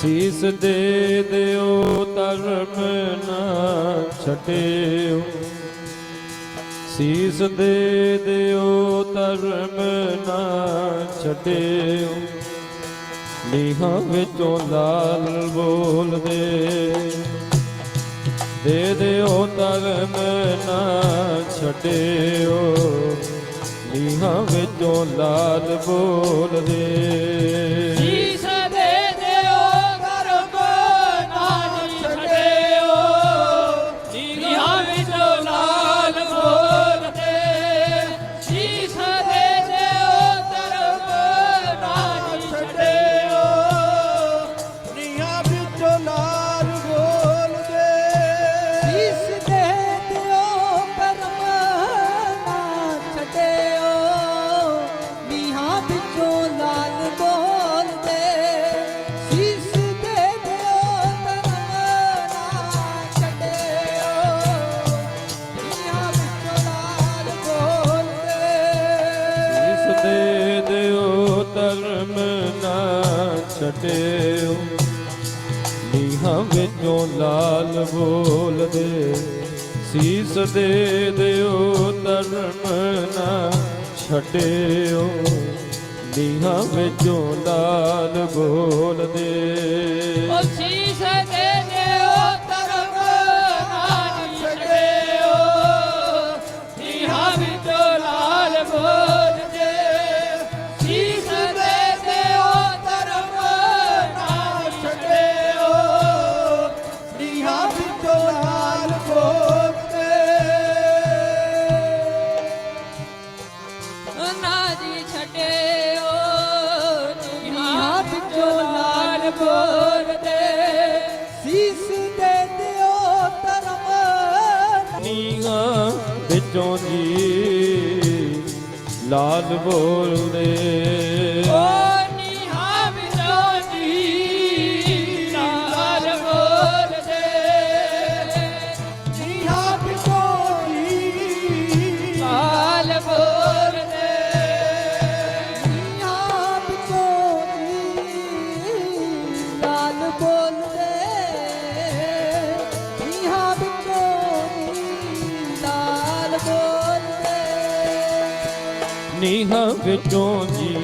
ਸੀਸ ਦੇ ਦਿਓ ਧਰਮ ਨਾ ਛੱਡਿਓ। ਸੀਸ ਦੇ ਦਿਓ ਧਰਮ ਨਾ ਛੱਡਿਓ। ਨੀਹਾਂ ਵਿੱਚੋਂ ਲਾਲ ਬੋਲਦੇ ਦੇ। ਦਿਓ ਧਰਮ ਨਾ ਛੱਡਿਓ। ਨੀਹਾਂ ਵਿੱਚੋਂ ਲਾਲ ਬੋਲਦੇ ਛੱਡਿਓ ਨੀਹਾਂ ਵਿੱਚੋਂ ਲਾਲ ਬੋਲਦੇ ਸੀਸ ਦੇ ਦਿਓ ਧਰਮ ਨਾ ਛੱਡਿਓ। ਨੀਹਾਂ ਵਿੱਚੋਂ ਲਾਲ ਬੋਲਦੇ ਉਹ ਸੀਸ ਦੇ ਵਿੱਚੋਂ ਜੀ ਲਾਲ ਬੋਲਦੇ। ਓ ਨੀਹ ਵਿੱਚੋਂ ਜੀ।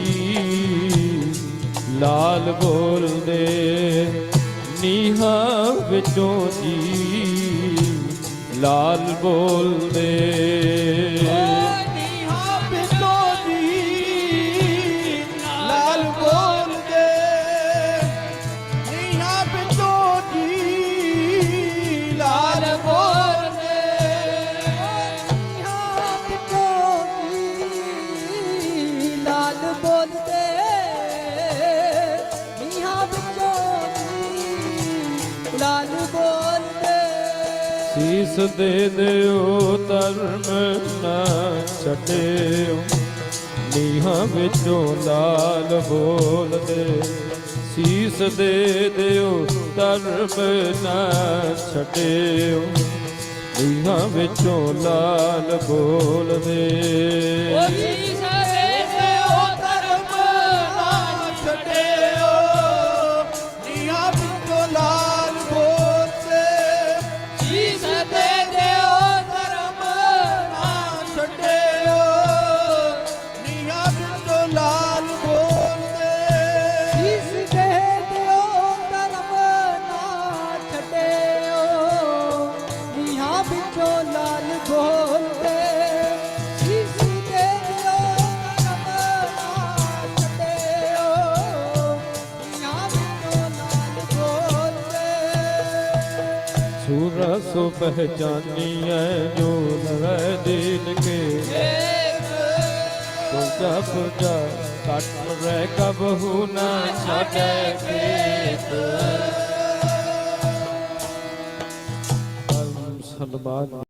ਲਾਲ ਬੋਲਦੇ ਨੀਹਾਂ ਵਿੱਚੋਂ ਜੀ। ਲਾਲ ਬੋਲਦੇ। ਬੋਲਦੇ ਨੀਹਾਂ ਵਿੱਚੋਂ ਲਾਲ ਬੋਲਦੇ। ਸੀਸ ਦੇ ਦਿਓ ਧਰਮ ਨਾ ਛੱਡਿਓ ਨੀਹਾਂ ਵਿੱਚੋਂ ਲਾਲ ਬੋਲਦੇ। ਸੀਸ ਦੇ ਦਿਓ ਧਰਮ ਨਾ ਛੱਡਿਓ ਨੀਹਾਂ ਵਿੱਚੋਂ ਲਾਲ ਬੋਲਦੇ। ਓ ਸੀਸ ਸੋ ਪਹਿਚਾਨੀਐ ਜੋ ਲਵੈ ਦਿਲ ਕੇ। ਤੋ ਜਪ ਜਾ ਕਟ ਰਹਿ ਕਬਹੂ ਨਾ ਖੇਤ। ਸਨਮਾਨ